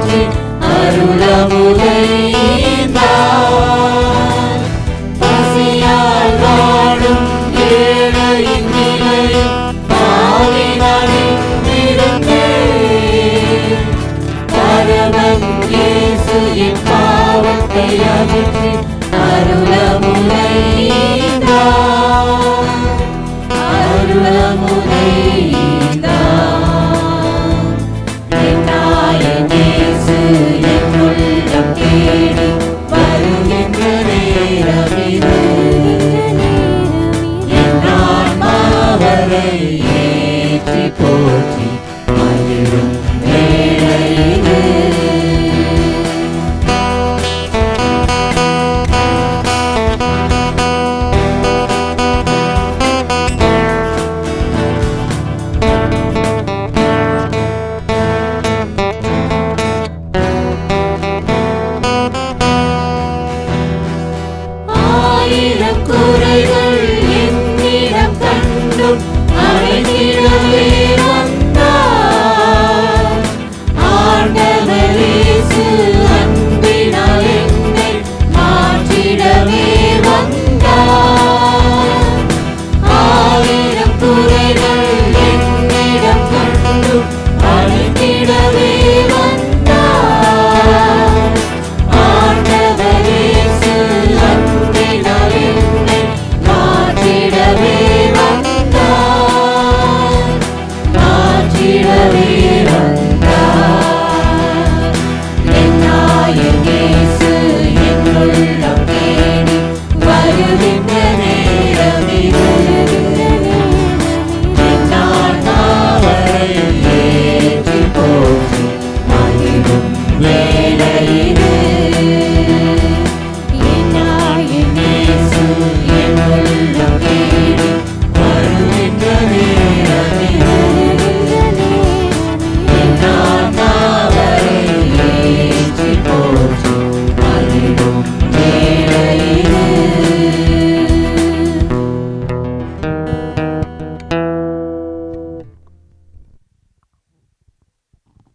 போற்றி அருளமுதை பசியால் வாடும் ஏழையின் நிலையில் பாலினாடி விடுந்தேன் vira, vida.